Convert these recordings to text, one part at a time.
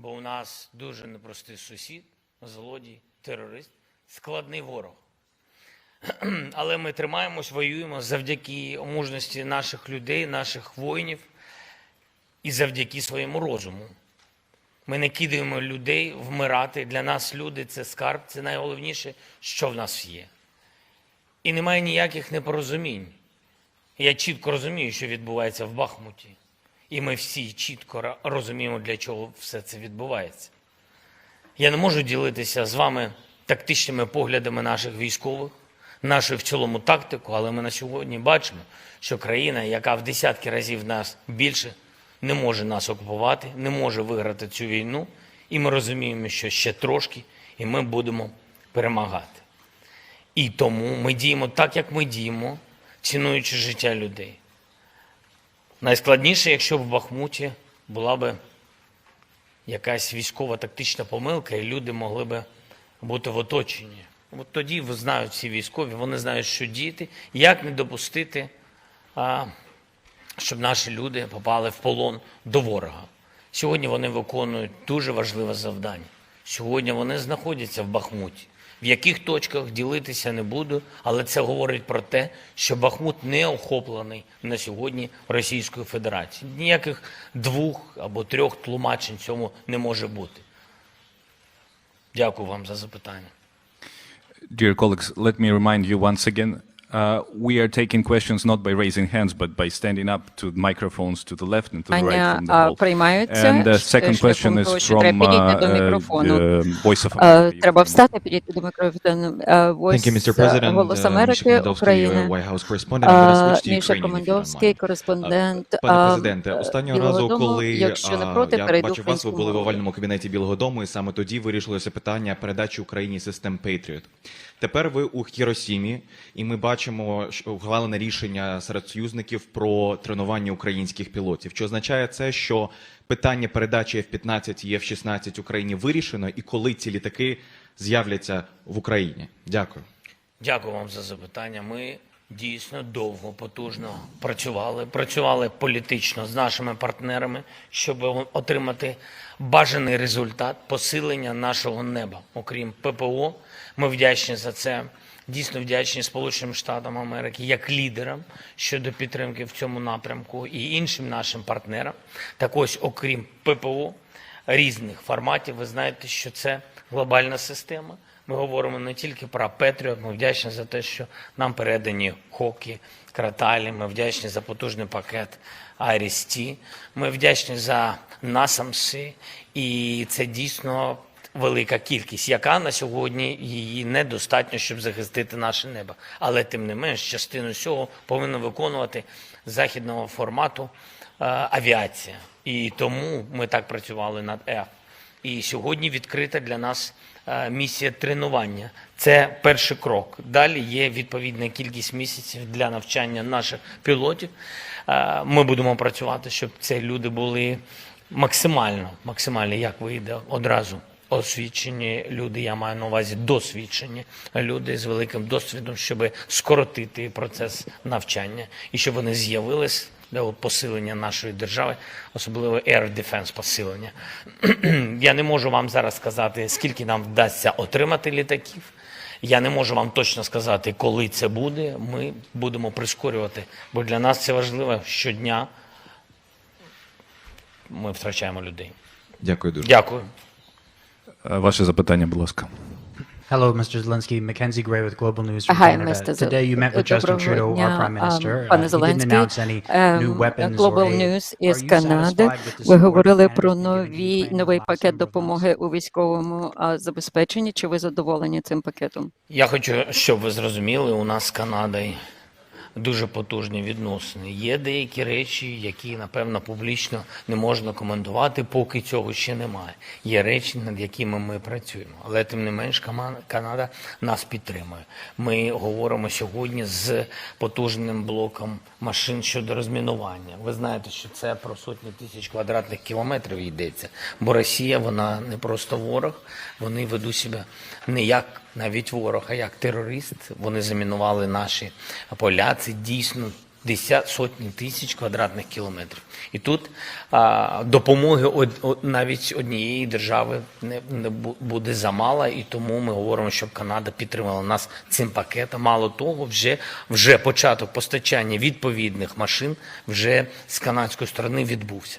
бо у нас дуже непростий сусід, злодій, терорист, складний ворог. Але ми тримаємось, воюємо завдяки мужності наших людей, наших воїнів і завдяки своєму розуму. Ми не кидаємо людей вмирати. Для нас люди це скарб, це найголовніше, що в нас є. І немає ніяких непорозумінь. Я чітко розумію, що відбувається в Бахмуті. І ми всі чітко розуміємо, для чого все це відбувається. Я не можу ділитися з вами тактичними поглядами наших військових, нашою в цілому тактику, але ми на сьогодні бачимо, що країна, яка в десятки разів нас більше, не може нас окупувати, не може виграти цю війну. І ми розуміємо, що ще трошки, і ми будемо перемагати. І тому ми діємо так, як ми діємо, цінуючи життя людей. Найскладніше, якщо б в Бахмуті була би якась військова тактична помилка, і люди могли би бути в оточенні. От тоді знають всі військові, вони знають, що діяти, як не допустити, щоб наші люди попали в полон до ворога. Сьогодні вони виконують дуже важливе завдання. Сьогодні вони знаходяться в Бахмуті. В яких точках ділитися не буду, але це говорить про те, що Бахмут не охоплений на сьогодні Російською Федерацією. Ніяких двох або трьох тлумачень цьому не може бути. Дякую вам за запитання. Dear colleagues, let me remind you once again, uh, we are taking questions not by raising hands, but by standing up to microphones to the left and to the right from the hall. приймаються And the second question is from до uh, uh, Voice of Е, America. Треба встати, підійти до мікрофону. Е, Thank you, Mr. Е, President. Голос Uh, Америки, uh, to Міша mind. кореспондент Пане е, президенте, останнього разу, коли Якщо не проти, я бачив вас, ви були в овальному кабінеті Білого Дому, і саме тоді вирішилося питання передачі Україні систем Patriot. Тепер ви у Хіросімі, і ми бачимо що ухвалене рішення серед союзників про тренування українських пілотів. Чи означає це, що питання передачі F-15 і F-16 Україні вирішено, і коли ці літаки з'являться в Україні? Дякую. Дякую вам за запитання. Ми дійсно довго, потужно працювали, працювали політично з нашими партнерами, щоб отримати бажаний результат посилення нашого неба. Окрім ППО, ми вдячні за це. Дійсно вдячні Сполученим Штатам Америки як лідерам щодо підтримки в цьому напрямку і іншим нашим партнерам. Так ось, окрім ППО, різних форматів. Ви знаєте, що це глобальна система. Ми говоримо не тільки про Петріот, ми вдячні за те, що нам передані хоки, краталі. Ми вдячні за потужний пакет Айрісті. Ми вдячні за насамси, і це дійсно велика кількість, яка на сьогодні її недостатньо, щоб захистити наше небо. Але тим не менш, частину цього повинна виконувати західного формату е, авіація. І тому ми так працювали над F. І сьогодні відкрита для нас е, місія тренування. Це перший крок. Далі є відповідна кількість місяців для навчання наших пілотів. Е, Ми будемо працювати, щоб ці люди були максимально, максимально як вийде одразу. Освічені люди, я маю на увазі досвідчені люди з великим досвідом, щоб скоротити процес навчання і щоб вони з'явились для посилення нашої держави, особливо air defense посилення. Я не можу вам зараз сказати, скільки нам вдасться отримати літаків. Я не можу вам точно сказати, коли це буде. Ми будемо прискорювати, бо для нас це важливо щодня. Ми втрачаємо людей. Дякую дуже. Дякую. Е, Ваше запитання, будь ласка. Hello, Mr. Zelensky. Mackenzie Gray with Global News from Hi, Canada. Mr. Today you met with Justin Trudeau, our Prime Minister. Uh, пане he didn't Зеленський. announce any Ем, new weapons or Global. News із Канади. Ви говорили про нові новий пакет допомоги у військовому забезпеченні. Чи ви задоволені цим пакетом? Я хочу, щоб ви зрозуміли, у нас з Канадою дуже потужні відносини. Є деякі речі, які, напевно, публічно не можна коментувати, поки цього ще немає. Є речі, над якими ми працюємо. Але тим не менш, Канада нас підтримує. Ми говоримо сьогодні з потужним блоком машин щодо розмінування. Ви знаєте, що це про сотні тисяч квадратних кілометрів йдеться. Бо Росія, вона не просто ворог, вони ведуть себе не як навіть ворог, а як терорист. Вони замінували наші поля. Це дійсно десят сотні тисяч квадратних кілометрів. І тут а, допомоги од, од- навіть однієї держави не, не буде замало, і тому ми говоримо, щоб Канада підтримала нас цим пакетом. Мало того, вже, вже початок постачання відповідних машин вже з канадської сторони відбувся.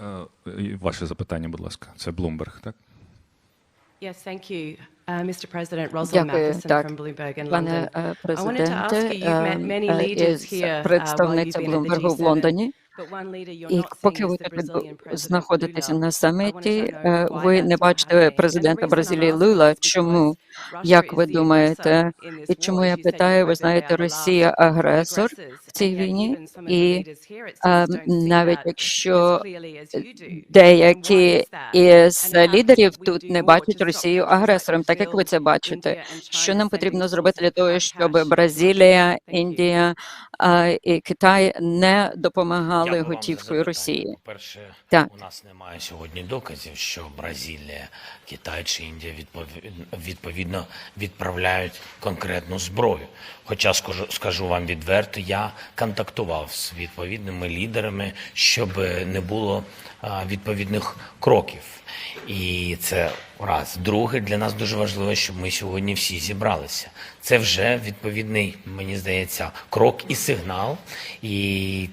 Е, Ваше запитання, будь ласка. Це Bloomberg, так? Yes, thank you. Uh, Mr. President, Rosalind. Matheson from Bloomberg in пане London. е, I wanted to ask you, президенте, you've met many е, leaders із uh, представниця Блумбергу в G7, Лондоні. І поки ви знаходитеся на саміті, е, ви не бачите президента Бразилії Лула. Чому? Як ви думаєте? І чому я питаю? Ви знаєте, Росія агресор цій війні, і е, see навіть якщо деякі із лідерів тут не бачать Росію агресором, так як ви це бачите. Що нам потрібно зробити для того, щоб Бразилія. Індія і Китай не допомагали готівкою. Росії? По-перше, Так. у нас немає сьогодні доказів, що Бразилія, Китай чи Індія відповідно, відповідно відправляють конкретну зброю. Хоча скажу, скажу вам відверто, я контактував з відповідними лідерами, щоб не було відповідних кроків. І це раз. Друге, для нас дуже важливо, щоб ми сьогодні всі зібралися. Це вже відповідний, мені здається, крок і сигнал. І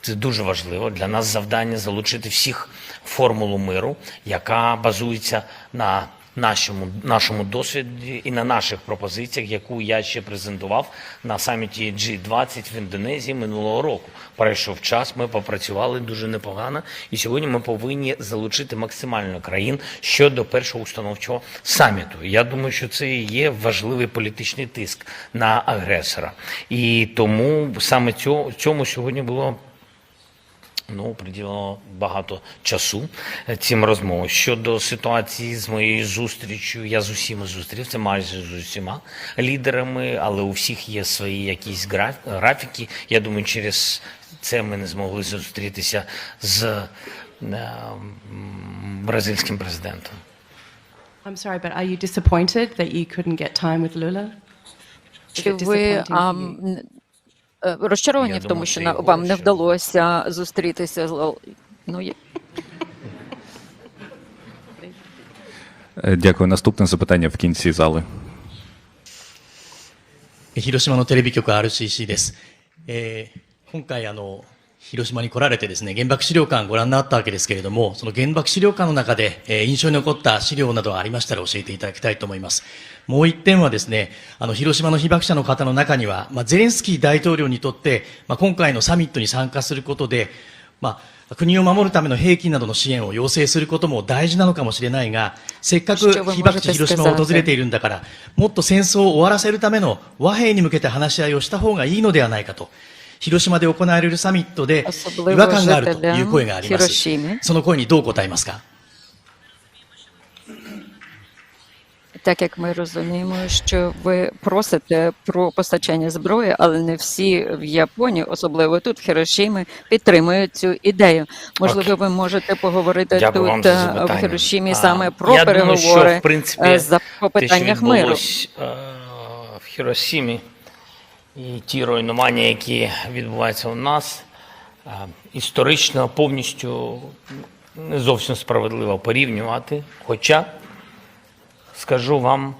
це дуже важливо для нас завдання залучити всіх формулу миру, яка базується на нашому, нашому досвіді і на наших пропозиціях, яку я ще презентував на саміті G20 в Індонезії минулого року. Пройшов час, ми попрацювали дуже непогано, і сьогодні ми повинні залучити максимально країн щодо першого установчого саміту. Я думаю, що це і є важливий політичний тиск на агресора, і тому саме цього цьому сьогодні було Ну, приділено багато часу цим розмовам. Щодо ситуації з моєю зустрічю, я з усіма зустрівся, майже з усіма лідерами, але у всіх є свої якісь граф- графіки. Я думаю, через це ми не змогли зустрітися з е, бразильським президентом. I'm sorry, but are you disappointed that you couldn't get time with Lula? Чи it ви розчаровані Я в думаю, тому, що це на- його вам не розчарування. вдалося зустрітися з Лол- ну, я- Е, Дякую. Наступне запитання в кінці зали. 広島のテレビ局 RCC です。えー今回あの、 広島に来られてですね、原爆資料館ご覧になったわけですけれども、その原爆資料館の中で、えー印象に残った資料などありましたら教えていただきたいと思います。もう一点はですね、あの、広島の被爆者の方の中には、まあ、ゼレンスキー大統領にとって、まあ、今回のサミットに参加することで、まあ、国を守るための兵器などの支援を要請することも大事なのかもしれないが、せっかく被爆地広島を訪れているんだから、もっと戦争を終わらせるための和平に向けて話し合いをした方がいいのではないかと。広島で行われるサミットで Особливо 違和感があるという声があります Хірошімі.。その声にどう答えますか Так як ми розуміємо, що ви просите про постачання зброї, але не всі в Японії, особливо тут, в Хірошімі, підтримують цю ідею. Можливо, ви можете поговорити Дякую вам тут за е, запитання. в Хірошімі А, саме про я думаю, переговори що, в принципі, е, за по те, що питаннях миру. відбулось, е, в Хіросімі і ті руйнування, які відбуваються у нас, е, історично повністю не зовсім справедливо порівнювати. Хоча, скажу вам,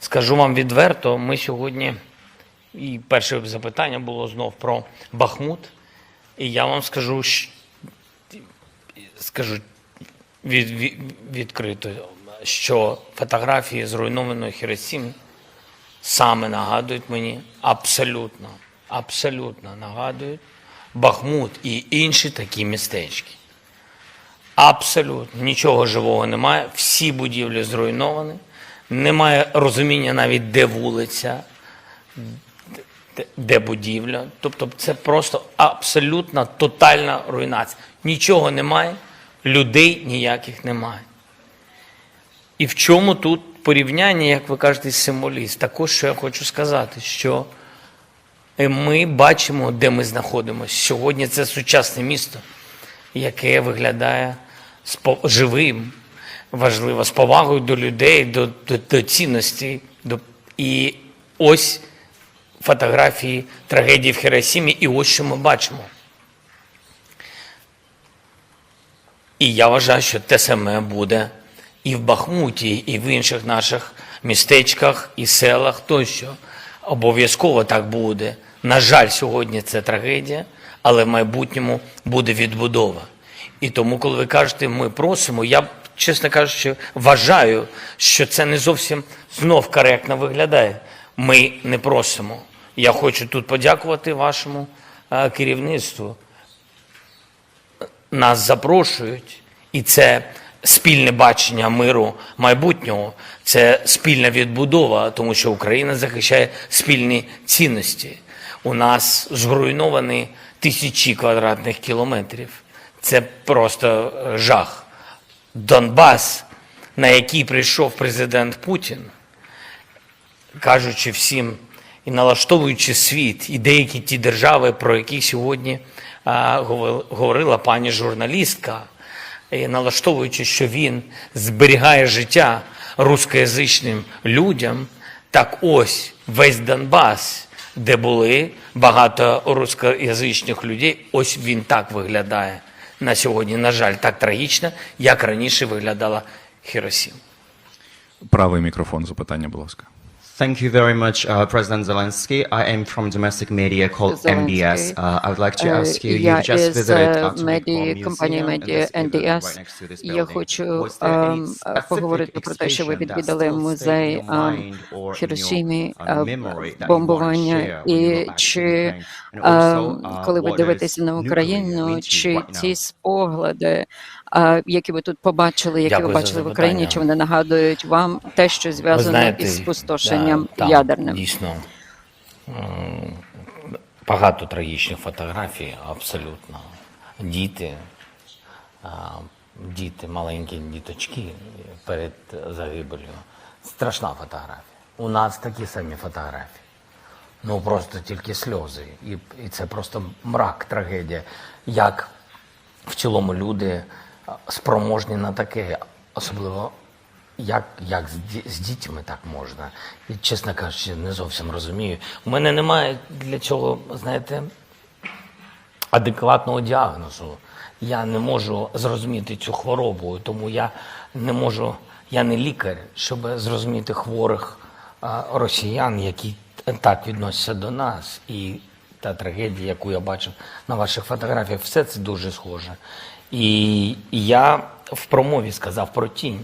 скажу вам відверто, ми сьогодні, і перше запитання було знов про Бахмут, і я вам скажу, скажу від, від, відкрито, що фотографії зруйнованої Хіросіми саме нагадують мені абсолютно, абсолютно нагадують Бахмут і інші такі містечки. Абсолютно нічого живого немає, всі будівлі зруйновані, немає розуміння навіть де вулиця, де- будівля. Тобто це просто абсолютна тотальна руйнація. Нічого немає, людей ніяких немає. І в чому тут порівняння, як ви кажете, символіст? Також що я хочу сказати, що е, ми бачимо, де ми знаходимося. Сьогодні це сучасне місто, яке виглядає живим, важливо, з повагою до людей, до, до, до цінностей. До... І ось фотографії трагедії в Хіросімі, і ось що ми бачимо. І я вважаю, що те саме буде і в Бахмуті, і в інших наших містечках і селах тощо. Обов'язково так буде. На жаль, сьогодні це трагедія, але в майбутньому буде відбудова. І тому, коли ви кажете, ми просимо, я, чесно кажучи, вважаю, що це не зовсім знов коректно виглядає. Ми не просимо. Я хочу тут подякувати вашому е, керівництву нас запрошують, і це спільне бачення миру майбутнього, це спільна відбудова, тому що Україна захищає спільні цінності. У нас зруйновані тисячі квадратних кілометрів. Це просто е, жах. Донбас, на який прийшов президент Путін, кажучи всім і налаштовуючи світ, і деякі ті держави, про які сьогодні а, говорила пані журналістка, налаштовуючи, що він зберігає життя рускоязичним людям, так ось весь Донбас, де були багато рускоязичних людей, ось він так виглядає на сьогодні. На жаль, так трагічно, як раніше виглядала Хіросіма. Правий мікрофон, запитання, будь ласка. Thank you very much, uh, President Zelensky. I am from domestic media called Zelensky. MBS. Uh, I would like to Е, ask you, you just visited е, Atomic компанії медіа this Я хочу ем, поговорити про те, що ви відвідали музей ем, Хіросімі uh, е, бомбування, і чи ем, uh, коли ви дивитеся на Україну, чи ці спогляди, е, які ви тут побачили, які ви Дякую за бачили в Україні, чи вони нагадують вам те, що Ви знаєте, із спустошенням да, ядерним? Дійсно багато трагічних фотографій, абсолютно. Діти, діти, маленькі діточки перед загибелью. Страшна фотографія. У нас такі самі фотографії. Ну просто тільки сльози. І, і це просто мрак, трагедія. Як в цілому люди спроможні на таке, особливо як, як з, дітьми так можна. І, чесно кажучи, не зовсім розумію. У мене немає для цього, знаєте, адекватного діагнозу. Я не можу зрозуміти цю хворобу, тому я не можу, я не лікар, щоб зрозуміти хворих росіян, які так відносяться до нас. І та трагедія, яку я бачив на ваших фотографіях, все це дуже схоже. І, я в промові сказав про тінь.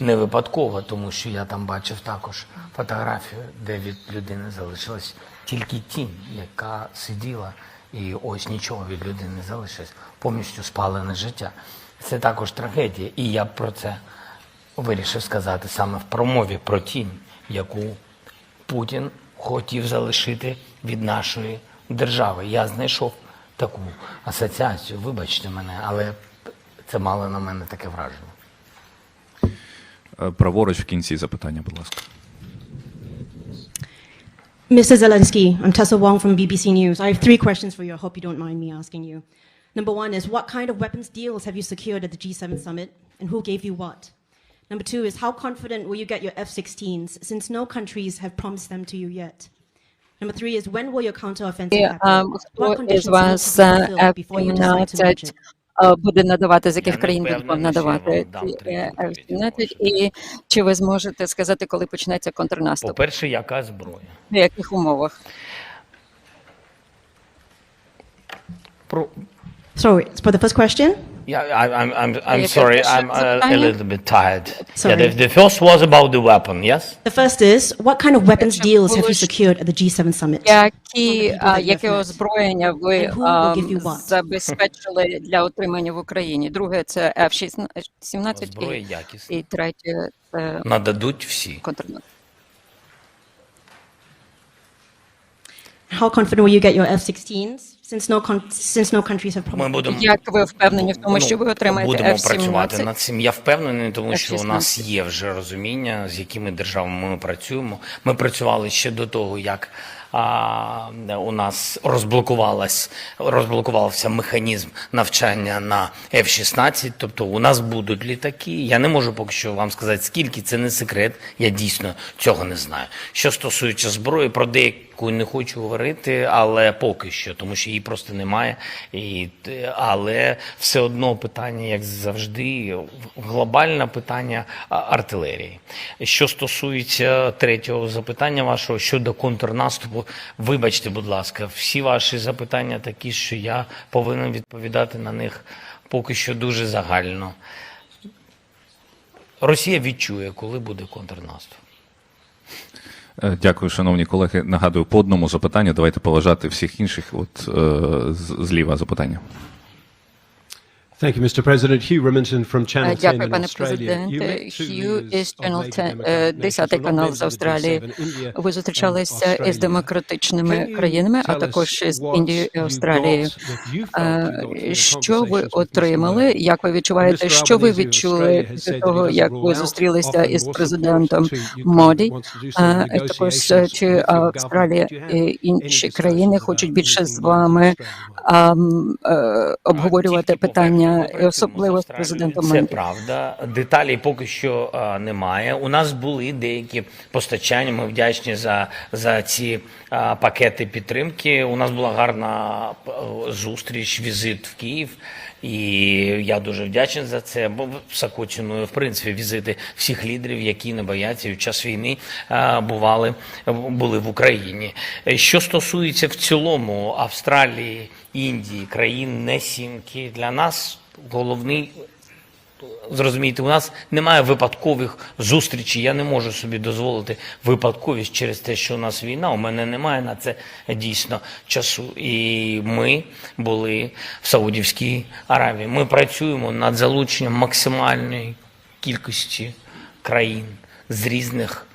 Не випадково, тому що я там бачив також фотографію, де від людини залишилась тільки тінь, яка сиділа, і ось нічого від людини не залишилось, повністю спалене життя. Це також трагедія. І я про це вирішив сказати саме в промові про тінь, яку Путін хотів залишити від нашої держави. Я знайшов таку асоціацію, вибачте мене, але це мало на мене таке враження. Е, Праворуч в кінці запитання, будь ласка. Mr. Zelensky, I'm Tessa Wong from BBC News. I have three questions for you. I hope you don't mind me asking you. Number one is what kind of weapons deals have you secured at the G7 summit and who gave you what? Number two is how confident will you get your F 16s since no countries have promised them to you yet? І, Хто із вас to be fulfilled before you decide to launch it? F-17 буде надавати, з яких Я країн буде вам надавати е, відповіді, F-17, прошу. і чи ви зможете сказати, коли почнеться контрнаступ? По-перше, яка зброя? В яких умовах? Про Sorry, for the first question? Yeah, I, I'm, I'm, I'm sorry, I'm a, a little bit tired. Yeah, the, the first was about the weapon, yes? The first is what kind of weapons deals have you secured at the G7 summit? Які, яке озброєння ви And who will а, give you what? забезпечили для отримання в Україні? Друге це F-17 і, і третє це Нададуть всі. контрнаступ. How confident will you get your F-16s since no con- since no countries have Ми promised? будемо, Як ви впевнені в тому, ну, що ви отримаєте будемо працювати F-17? над цим. Я впевнений, тому що у нас є вже розуміння, з якими державами ми працюємо. Ми працювали ще до того, як а, у нас розблокувалась, розблокувався механізм навчання на F-16. Тобто у нас будуть літаки. Я не можу поки що вам сказати, скільки це не секрет. Я дійсно цього не знаю. Що стосується зброї, про деяку яку не хочу говорити, але поки що, тому що її просто немає. І, але все одно питання, як завжди, глобальне питання артилерії. Що стосується третього запитання вашого щодо контрнаступу, вибачте, будь ласка, всі ваші запитання такі, що я повинен відповідати на них поки що дуже загально. Росія відчує, коли буде контрнаступ. Е, Дякую, шановні колеги. Нагадую, по одному запитанню. Давайте поважати всіх інших. От е, зліва запитання. Thank you, Mr. President. Hugh Remington from Channel 10 Дякую, пане президенте. Хью із of Channel major 10, democratic е, nations 10 who are not канал з Австралії. G7, India Ви and зустрічалися із Australia. демократичними країнами, а також what Індією і Австралією. Е, Що ви отримали? Як ви відчуваєте? Що ви відчули that того, як ви зустрілися із президентом Моді? Е, Також чи Австралія і інші країни хочуть більше з вами е, обговорювати питання, і особливо з президентом Це правда. Деталей поки що а, немає. У нас були деякі постачання. Ми вдячні за, за ці а, пакети підтримки. У нас була гарна зустріч, візит в Київ. І я дуже вдячний за це, бо високо ціную в принципі візити всіх лідерів, які не бояться і в час війни а, бували були в Україні. Що стосується в цілому Австралії, Індії, країн не сімки, для нас головний зрозумієте, у нас немає випадкових зустрічей. Я не можу собі дозволити випадковість через те, що у нас війна. У мене немає на це дійсно часу. І ми були в Саудівській Аравії. Ми працюємо над залученням максимальної кількості країн з різних.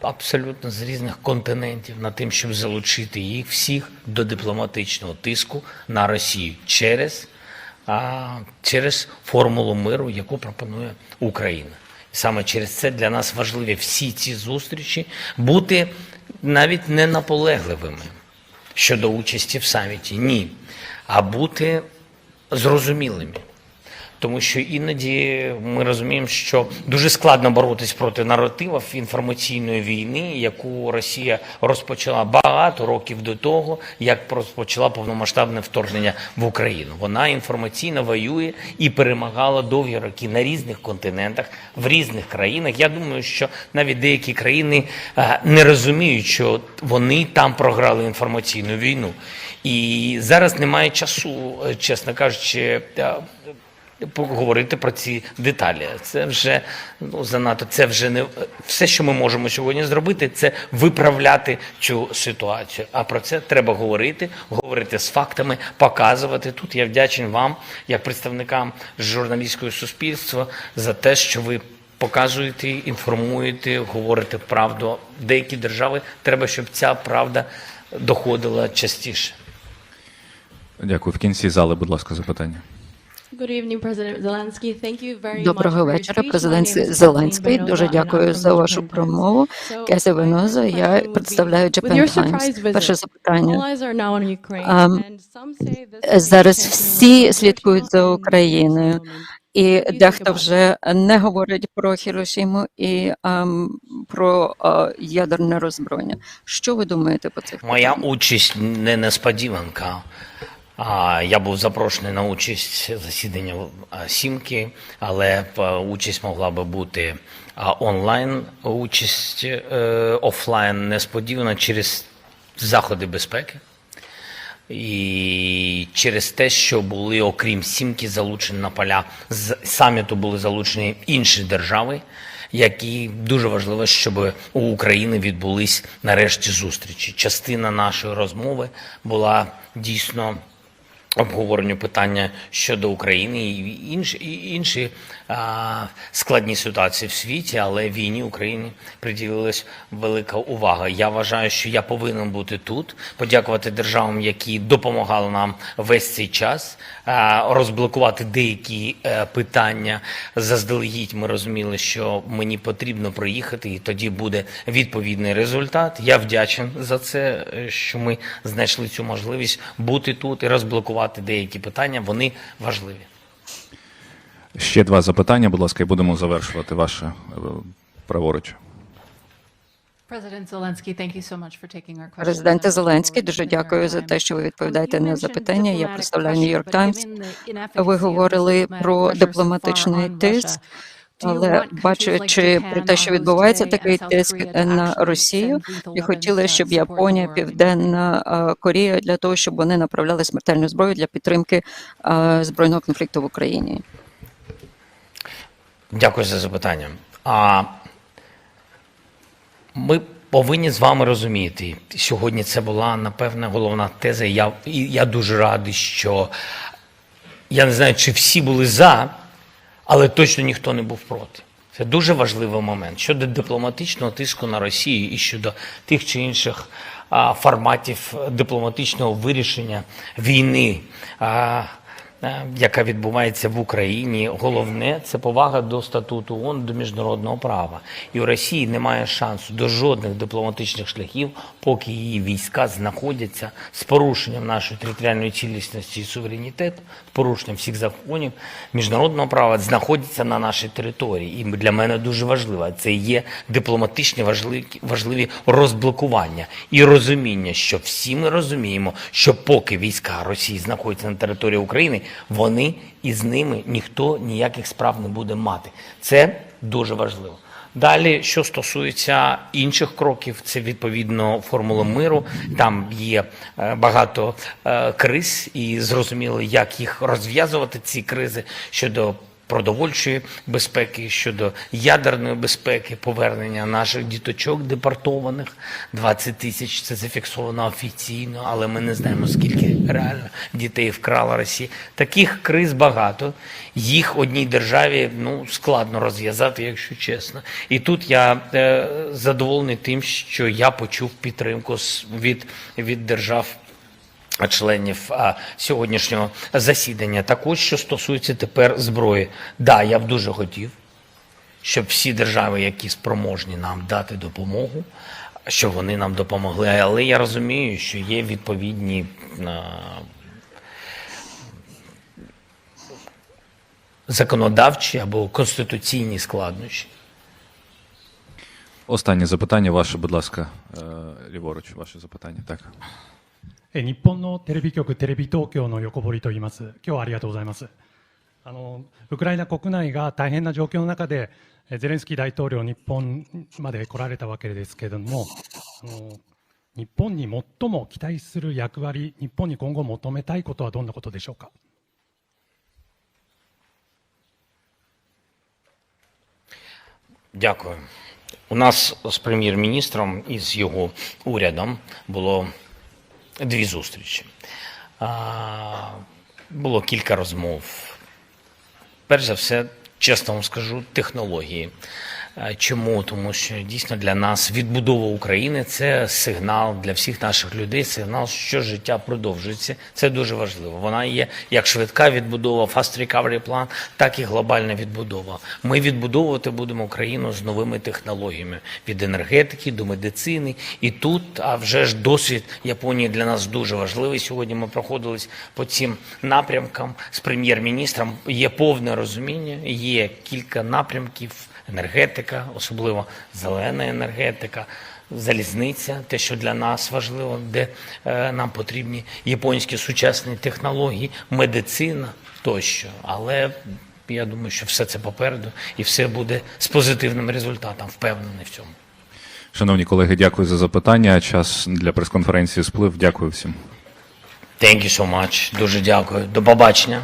Абсолютно з різних континентів над тим, щоб залучити їх всіх до дипломатичного тиску на Росію через через формулу миру, яку пропонує Україна. Саме через це для нас важливі всі ці зустрічі бути навіть не наполегливими щодо участі в саміті, ні, а бути зрозумілими. Тому що іноді ми розуміємо, що дуже складно боротись проти наративів інформаційної війни, яку Росія розпочала багато років до того, як розпочала повномасштабне вторгнення в Україну. Вона інформаційно воює і перемагала довгі роки на різних континентах, в різних країнах. Я думаю, що навіть деякі країни е, не розуміють, що вони там програли інформаційну війну. І зараз немає часу, е, чесно кажучи. Поговорити про ці деталі. Це вже ну занадто. Це вже не все, що ми можемо сьогодні зробити, це виправляти цю ситуацію. А про це треба говорити, говорити з фактами, показувати. Тут я вдячний вам, як представникам журналістського суспільства, за те, що ви. Показуєте, інформуєте, говорите правду. Деякі держави треба, щоб ця правда доходила частіше. Дякую. В кінці зали, будь ласка, запитання. Доброго for вечора, президент Зеленський. Дуже дякую за вашу промову. Кеся Веноза, я представляю Japan Times. Перше запитання. this Зараз всі слідкують за Україною, і дехто вже не говорить про Хірошіму і ам, про а, ядерне роззброєння. Що ви думаєте по цих Моя участь не несподіванка. Я був запрошений на участь засідання сімки, але участь могла би бути онлайн, участь е, офлайн несподівана через заходи безпеки. І через те, що були, окрім сімки, залучені на поля з саміту були залучені інші держави, які дуже важливо, щоб у України відбулись нарешті зустрічі. Частина нашої розмови була дійсно обговоренню питання щодо України і інші, і інші а, складні ситуації в світі, але війні Україні приділилась велика увага. Я вважаю, що я повинен бути тут, подякувати державам, які допомагали нам весь цей час, а, розблокувати деякі е, питання. Заздалегідь ми розуміли, що мені потрібно приїхати, і тоді буде відповідний результат. Я вдячен за це, е, що ми знайшли цю можливість бути тут і розблокувати деякі питання. Вони важливі. Ще два запитання, будь ласка, і будемо завершувати ваше е, праворуч. Президенте Зеленський, дуже дякую за те, що ви відповідаєте на запитання. Я представляю Нью-Йорк Таймс. Ви говорили про дипломатичний тиск, але want бачачи про те, що відбувається такий тиск на Росію, і хотіли, щоб Японія. Південна е, Корея для того, щоб вони направляли смертельну зброю для підтримки е, збройного конфлікту в Україні. Дякую за запитання. А ми повинні з вами розуміти, сьогодні це була напевне головна теза. Я, і я дуже радий, що я не знаю, чи всі були за, але точно ніхто не був проти. Це дуже важливий момент щодо дипломатичного тиску на Росію і щодо тих чи інших форматів дипломатичного вирішення війни, яка відбувається в Україні. Головне це повага до статуту ООН, до міжнародного права. І у Росії немає шансу до жодних дипломатичних шляхів, поки її війська знаходяться з порушенням нашої територіальної цілісності і суверенітету, порушенням всіх законів міжнародного права, знаходяться на нашій території. І для мене дуже важливо. Це є дипломатичні важливі, важливі розблокування і розуміння, що всі ми розуміємо, що поки війська Росії знаходяться на території України, вони і з ними ніхто ніяких справ не буде мати. Це дуже важливо. Далі, що стосується інших кроків, це відповідно формула миру. Там є е, багато е, криз, і зрозуміло, як їх розв'язувати ці кризи щодо продовольчої безпеки, щодо ядерної безпеки, повернення наших діточок депортованих. 20 тисяч це зафіксовано офіційно, але ми не знаємо, скільки реально дітей вкрала Росія. Таких криз багато. Їх одній державі ну складно розв'язати, якщо чесно. І тут я е, задоволений тим, що я почув підтримку від, від держав членів сьогоднішнього засідання. Також що стосується тепер зброї. Да, я б дуже хотів, щоб всі держави, які спроможні нам дати допомогу, щоб вони нам допомогли. Але я розумію, що є відповідні законодавчі або конституційні складнощі. Останнє запитання ваше, будь ласка, е, ліворуч, ваше запитання. Так. え日本のテレビ局、テレビ東京の横堀と言います。今日はありがとうございます。あのウクライナ国内が大変な状況の中で、えゼレンスキー大統領、日本まで来られたわけですけれども、あの日本に最も期待する役割、日本に今後求めたいことはどんなことでしょうか。 Дякую. У нас з прем'єр-міністром і з його урядом було дві зустрічі. Було кілька розмов. Перш за все, чесно вам скажу, технології. Е, Чому? Тому що дійсно для нас відбудова України це сигнал для всіх наших людей, сигнал, що життя продовжується. Це дуже важливо. Вона є як швидка відбудова, fast recovery план, так і глобальна відбудова. Ми відбудовувати будемо Україну з новими технологіями від енергетики до медицини. І тут, а вже ж досвід Японії для нас дуже важливий. Сьогодні ми проходились по цим напрямкам з прем'єр-міністром. Є повне розуміння, є кілька напрямків енергетика, особливо зелена енергетика, залізниця, те, що для нас важливо, де е, нам потрібні японські сучасні технології, медицина тощо. Але я думаю, що все це попереду і все буде з позитивним результатом, впевнений в цьому. Шановні колеги, дякую за запитання. Час для прес-конференції сплив. Дякую всім. Thank you so much. Дуже дякую. До побачення.